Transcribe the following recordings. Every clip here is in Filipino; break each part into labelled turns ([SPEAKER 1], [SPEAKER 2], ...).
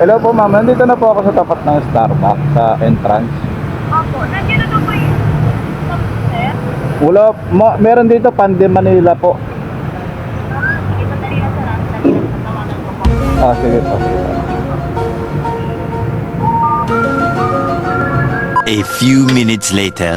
[SPEAKER 1] Hello, po ma'am. Nandito na po ako sa tapat ng Starbucks sa entrance.
[SPEAKER 2] Opo, nandiyan na po yung sir.
[SPEAKER 1] Wala, ma, meron dito Pande Manila po.
[SPEAKER 2] Ito dali na sa sa tawanan ko po.
[SPEAKER 1] Ah, sige sige po.
[SPEAKER 3] A few minutes later.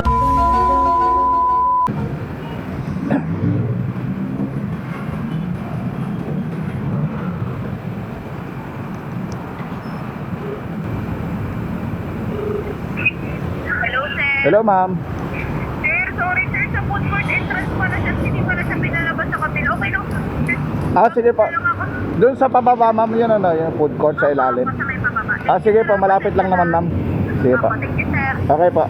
[SPEAKER 2] Hello
[SPEAKER 1] ma'am.
[SPEAKER 2] Sir, sorry sir. Sa food court entrance pala siya. Hindi pala siya pinalabas sa kapil. Okay lang. Sir,
[SPEAKER 1] Ah, sige po.
[SPEAKER 2] lang ako.
[SPEAKER 1] Doon sa pababa ma'am yun ano, yung food court sa ilalim.
[SPEAKER 2] Sa may pababa.
[SPEAKER 1] Ah, sige po, malapit lang naman ma'am. Sige po.
[SPEAKER 2] Opo, thank you, sir.
[SPEAKER 1] Okay po.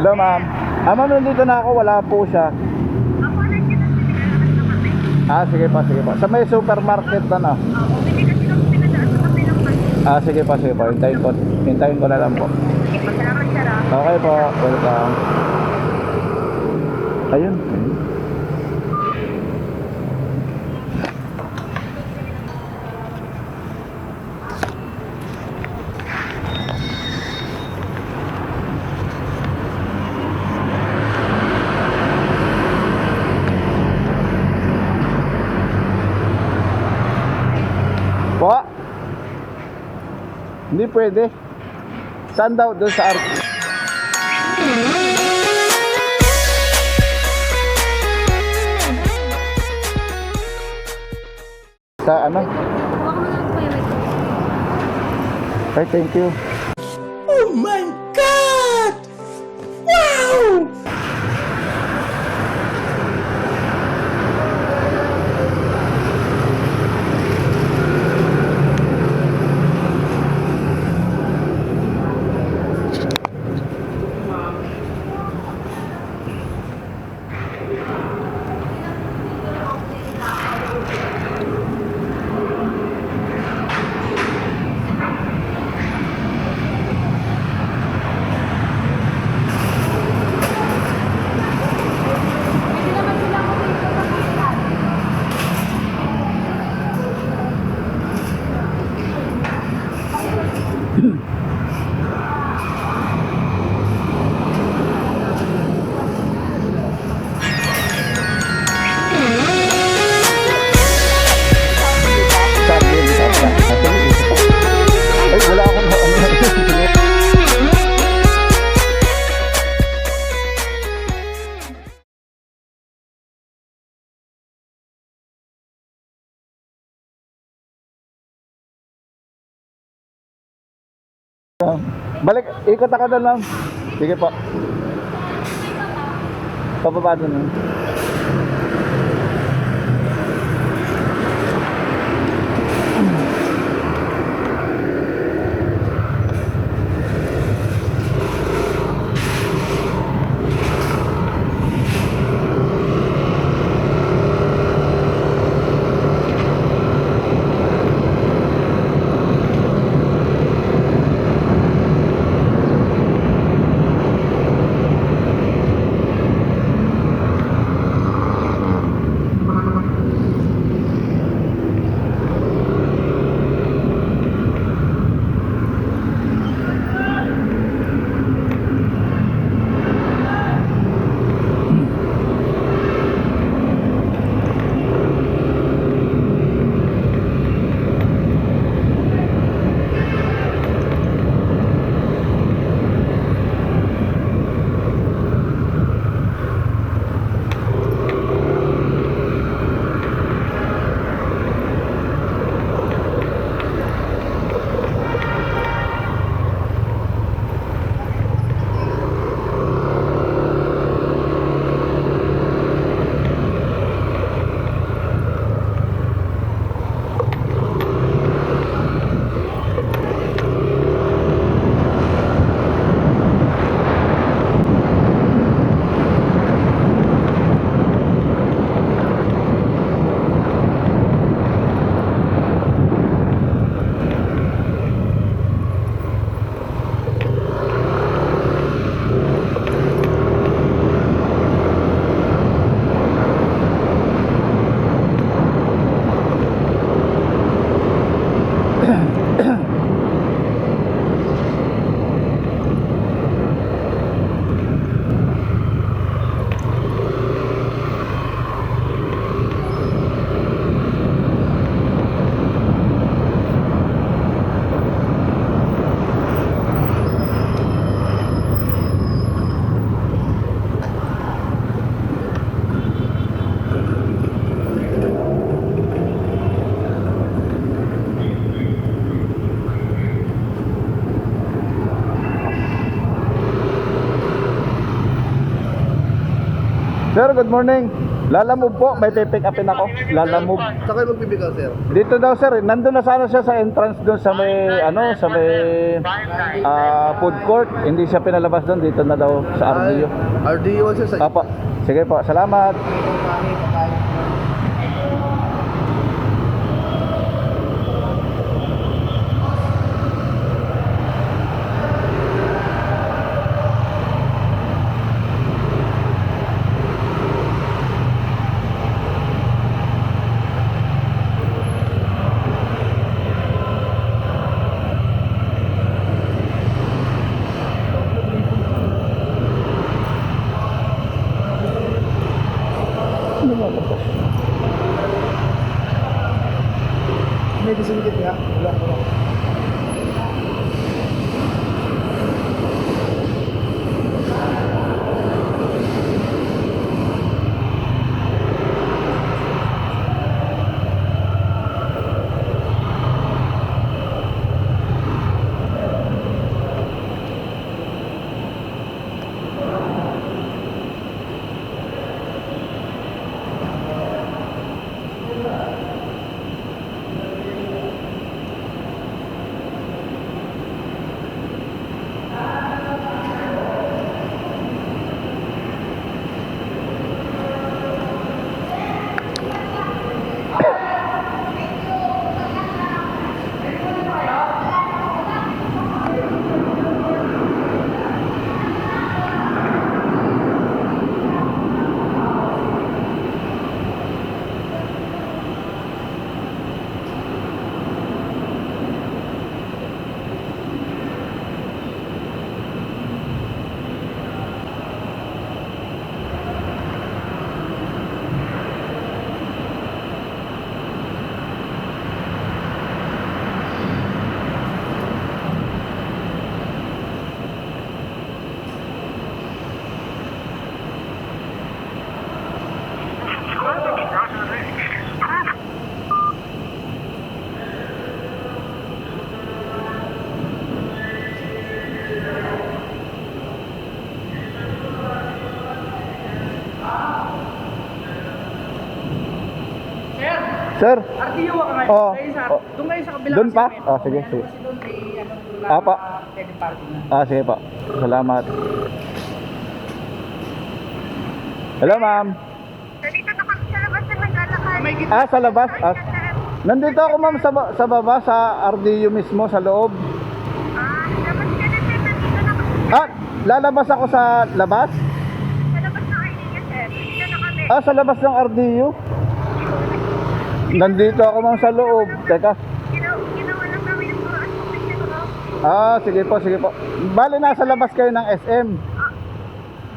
[SPEAKER 1] Hello ma'am. Ah ma'am, nandito na ako. Wala po siya.
[SPEAKER 2] Ako, nandiyan na pinalabas sa.
[SPEAKER 1] Ah, sige po, sige po. Sa may supermarket na no?
[SPEAKER 2] Oo, hindi kasi lang pinadaan sa ng.
[SPEAKER 1] Ah, sige po, sige po. Hintayin ko, hintayin ko na lang po.
[SPEAKER 2] Sige, pasalamat siya lang.
[SPEAKER 1] Okay po, welcome. Ayun. Po? Hindi pwede. Saan daw? Doon sa Ar- Sa ano? Ay, thank you. Balik, ikot ako doon lang. Sige po. Pababa doon lang. Sir, good morning. Lalamove po, may pipick upin ako. Lalamove.
[SPEAKER 4] Saan kayo magbibigaw, sir?
[SPEAKER 1] Dito daw sir, nandun na sana siya sa entrance doon sa may ano, sa may ah, food court. Hindi siya pinalabas doon, dito na daw sa RDO.
[SPEAKER 4] RDO, sir. Sa...
[SPEAKER 1] Apo. Sige po, salamat. Sir,
[SPEAKER 5] RTO ka ngayon.
[SPEAKER 1] Oo. Oo.
[SPEAKER 5] doon ngayon sa kabila.
[SPEAKER 1] Doon
[SPEAKER 5] kasi
[SPEAKER 1] pa? Oh, sige, sige.
[SPEAKER 5] Kasi doon may ano, doon
[SPEAKER 1] Ah, pa.
[SPEAKER 5] pwede parking na.
[SPEAKER 1] ah sige po. Salamat. Hello ma'am.
[SPEAKER 2] Nandito na kami sa labas na naglalakad.
[SPEAKER 5] May git-
[SPEAKER 1] Ah, sa labas? Ah, nandito ako ma'am sa, ba- sa baba, sa RDU mismo, sa loob.
[SPEAKER 2] Ah, labas ka na, sir. Nandito na kami.
[SPEAKER 1] Ah, lalabas ako sa labas?
[SPEAKER 2] Sa labas na kayo niya, sir. Nandito na kami.
[SPEAKER 1] Ah, sa labas ng RDU? Nandito ako ma'am sa loob. Teka. Ah, sige po, sige po. Bali, nasa labas kayo ng SM.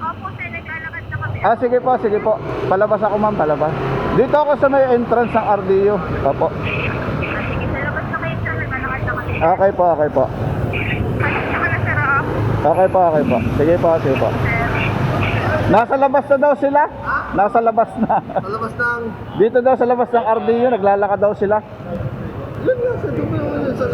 [SPEAKER 2] Opo, sir. Naglalakad na kami.
[SPEAKER 1] Ah, sige po, sige po. Palabas ako ma'am, palabas. Dito ako sa may entrance ng RDU. Opo.
[SPEAKER 2] Sige, sa labas na kayo, sir. Naglalakad na kami.
[SPEAKER 1] Okay po, okay po.
[SPEAKER 2] Pasensya ka na, sir, ah.
[SPEAKER 1] Okay po, okay po. Sige po, sige po.
[SPEAKER 2] Sir.
[SPEAKER 1] Nasa labas na daw sila. Nasa labas na.
[SPEAKER 4] Sa labas ng...
[SPEAKER 1] Dito daw sa labas ng RDU, naglalakad daw sila.
[SPEAKER 4] Yun nga, sa dulo yun. Sa...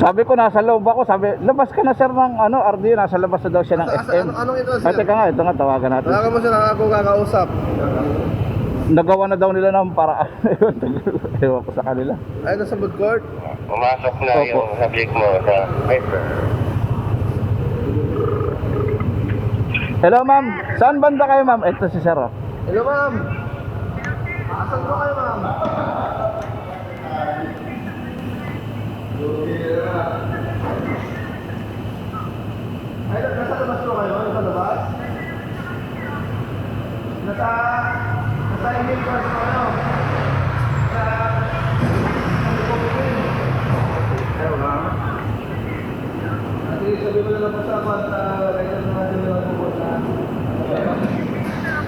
[SPEAKER 1] Sabi ko, nasa loob ako. Sabi, labas ka na sir ng ano, RDU. Nasa labas na daw siya ng
[SPEAKER 4] Asa-
[SPEAKER 1] SM.
[SPEAKER 4] ano- anong ito, sir?
[SPEAKER 1] Ay, teka nga, ito nga, tawagan natin.
[SPEAKER 4] Ka mo siya ako kakausap.
[SPEAKER 1] Nagawa na daw nila ng paraan. Ewan ko sa kanila.
[SPEAKER 4] Ay, nasa food court.
[SPEAKER 6] Pumasok na
[SPEAKER 1] Opo.
[SPEAKER 6] yung subject mo sa paper.
[SPEAKER 1] Hello ma'am, saan banda kayo ma'am? Ito si sir. oh.
[SPEAKER 4] Hello, ma'am. Asan po kayo, ma'am? Ay, nasa labas po kayo? Nasa labas? Nasa... Nasa email ko po kayo? Sa... Ayaw na. At least, sabi mo na lang po sa ako at record na po sa...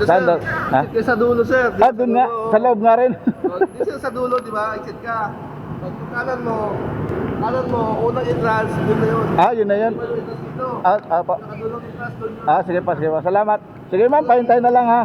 [SPEAKER 1] Saan daw? Ha?
[SPEAKER 4] Ka sa dulo, sir. Dito
[SPEAKER 1] Ah, dun nga,
[SPEAKER 4] dulo.
[SPEAKER 1] sa loob nga rin.
[SPEAKER 4] Oh, Dito sa dulo, di ba? Exit ka. Pag kanan mo, kanan mo, unang entrance, dun na yun.
[SPEAKER 1] ah, yun na yun.
[SPEAKER 4] Entrance dito.
[SPEAKER 1] Ah, ah, pa.
[SPEAKER 4] Nakadulong entrance, dun yun.
[SPEAKER 1] ah sige pa, sige pa. Salamat. Sige ma'am, pahintay na lang ha.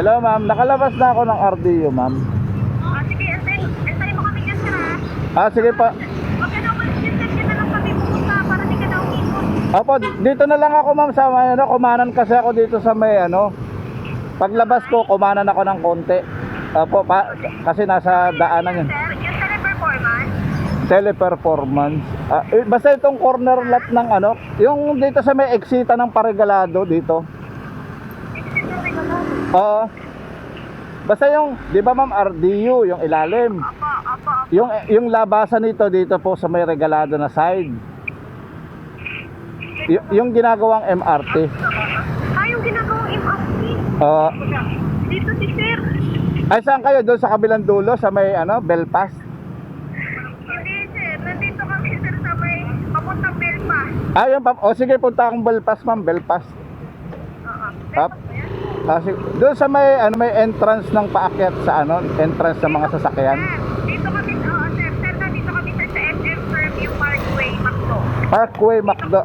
[SPEAKER 1] Hello ma'am, nakalabas na ako ng RDU ma'am.
[SPEAKER 2] Ah, sige, antay, antay mo kami dyan, sir, ah.
[SPEAKER 1] Ah, sige pa.
[SPEAKER 2] Huwag ka na umalis dyan, sir. Dyan na lang kami pupunta para di ka na umikot.
[SPEAKER 1] Opo, dito na lang ako ma'am sa may ano, kumanan kasi ako dito sa may ano. Paglabas ko, kumanan ako ng konti. Opo, pa, kasi nasa daanan yun.
[SPEAKER 2] Sir, yung teleperformance,
[SPEAKER 1] Teleperformance. Ah, eh, basta itong corner lot ng ano, yung dito sa may exita ng Paregalado dito. Oo. Basta yung, 'di ba ma'am, RDU, yung ilalim. Yung yung labasan nito dito po sa may regalado na side. Y- yung ginagawang MRT.
[SPEAKER 2] Ah, yung ginagawang MRT.
[SPEAKER 1] Oo.
[SPEAKER 2] Dito si sir.
[SPEAKER 1] ay saan kayo doon sa kabilang dulo sa may ano, Belfast?
[SPEAKER 2] Hindi, sir. Nandito kami, sir, sa may papuntang Belfast.
[SPEAKER 1] Ah, yun pa. O sige, punta akong Belfast, ma'am, Belfast.
[SPEAKER 2] Oo.
[SPEAKER 1] Up. Ah, sige. Doon sa may ano may entrance ng paakyat sa ano, entrance ng mga sasakyan.
[SPEAKER 2] Dito kami, oo, sir. Sir, nandito kami sir, sa MM Fairview Parkway, Macdo.
[SPEAKER 1] Parkway Macdo.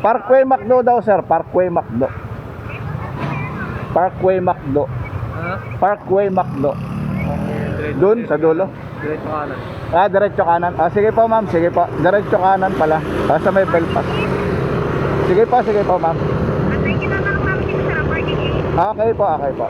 [SPEAKER 1] Parkway Macdo daw, sir. Parkway Macdo. Parkway Macdo. Parkway Macdo. Doon sa dulo.
[SPEAKER 5] Diretso kanan.
[SPEAKER 1] Ah, diretso kanan. Ah, sige po, ma'am. Sige po. Diretso kanan pala. Ah, sa may Belfast. Sige po, sige po, ma'am.
[SPEAKER 2] At ay kinatanong namin dito sa parking area.
[SPEAKER 1] Ah, Okay po, okay po.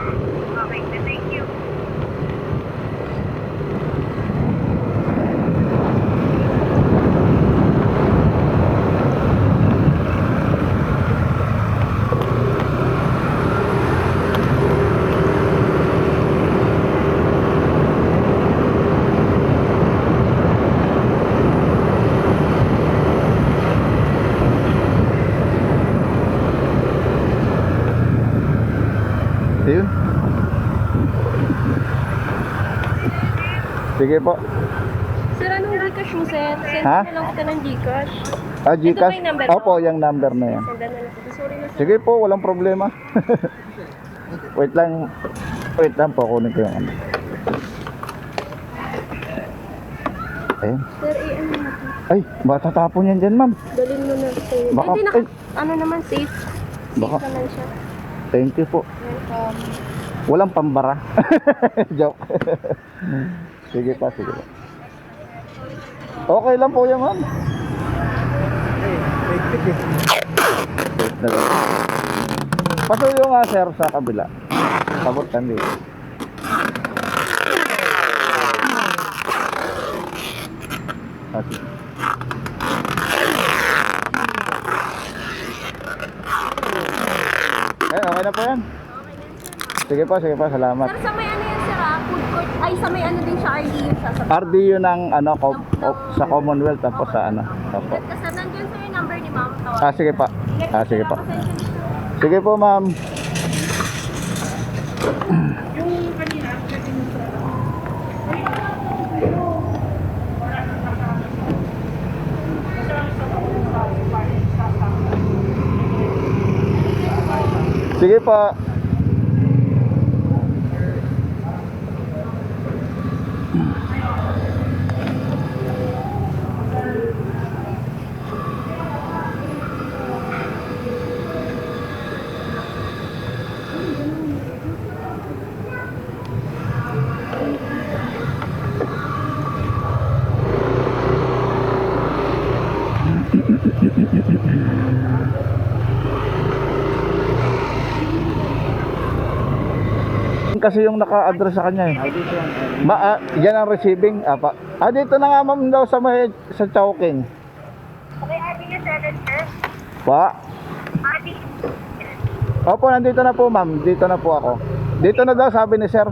[SPEAKER 1] Ayun. Sige po.
[SPEAKER 7] Sir, anong Gcash mo, sir? Send
[SPEAKER 1] Ha?
[SPEAKER 7] na lang kita ng Gcash.
[SPEAKER 1] Ah,
[SPEAKER 7] Ito
[SPEAKER 1] Gcash?
[SPEAKER 7] yung number mo?
[SPEAKER 1] Opo, yung number na yan.
[SPEAKER 7] Send na lang kita. Sorry na, sir.
[SPEAKER 1] Sige po, walang problema. wait lang. Wait lang po, kunin ko yung ano. Ayun.
[SPEAKER 7] Sir, eh, ano na to?
[SPEAKER 1] Ay, matatapon yan dyan, ma'am.
[SPEAKER 7] Dalhin mo na, sir.
[SPEAKER 1] Baka-
[SPEAKER 7] naka,
[SPEAKER 1] eh.
[SPEAKER 7] ano naman, safe.
[SPEAKER 1] Baka-
[SPEAKER 7] Safe naman siya.
[SPEAKER 1] Thank you po. Walang pambara. Joke. sige pa, sige pa. Okay lang po yan, ma'am. Pasuyo nga, sir, sa kabila. Sabot kan dito. Ah, sige. Eh, okay na po yan. Sige po, sige po, salamat.
[SPEAKER 7] Sir, sa may ano yan, sir, ah? Food court. Ay, sa may ano din siya, RDU siya. Sa
[SPEAKER 1] RDU ng ano co- o- sa Commonwealth tapos sa ano. Opo.
[SPEAKER 7] Kasi nandun sir yung number ni ma'am. Tawag.
[SPEAKER 1] Ah sige pa. Ah sige pa. Sige po, ma'am. Sige po. Kasi yung naka-address sa kanya eh. Ma, ah, yan ang receiving. Apa. Ah, dito na nga ma'am daw sa may sa Chowking.
[SPEAKER 2] Okay, Adi niya, sir, sir.
[SPEAKER 1] Pa. Opo, nandito na po ma'am. Dito na po ako. Dito na daw sabi ni sir.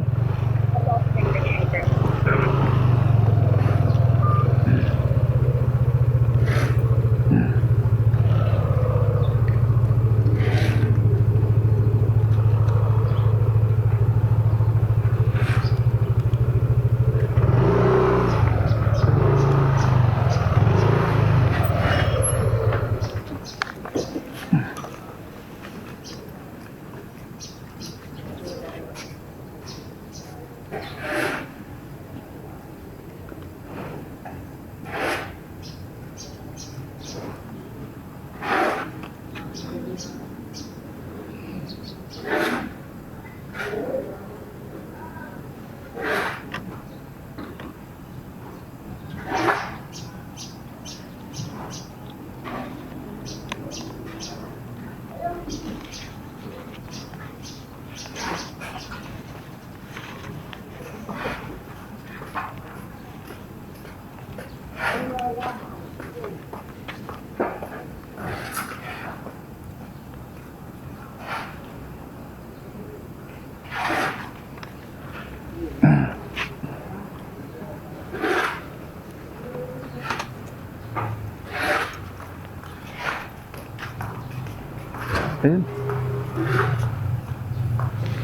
[SPEAKER 1] Ayun.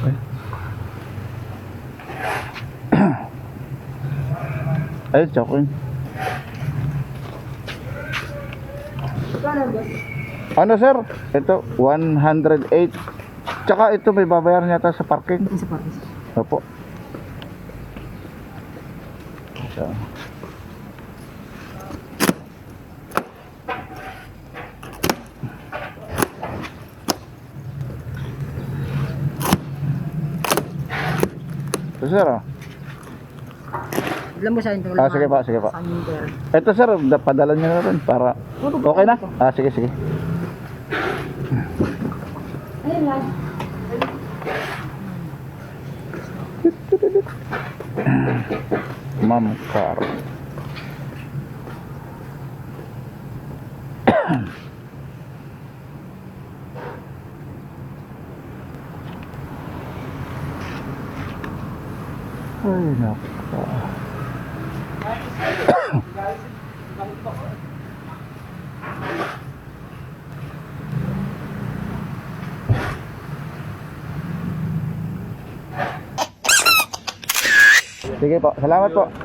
[SPEAKER 1] Ay. Ayun, chokin. Ano sir? Ito, 108. Tsaka ito may babayaran yata sa parking. Sa parking. Opo. So. Ito sir oh.
[SPEAKER 5] Mo sa inyo.
[SPEAKER 1] Ah, sige pa, sige pa. Ito sir, da- padala niyo na rin para... Okay na? Ah, sige, sige. Ma'am Car. Ay, nako. Sige po, salamat po.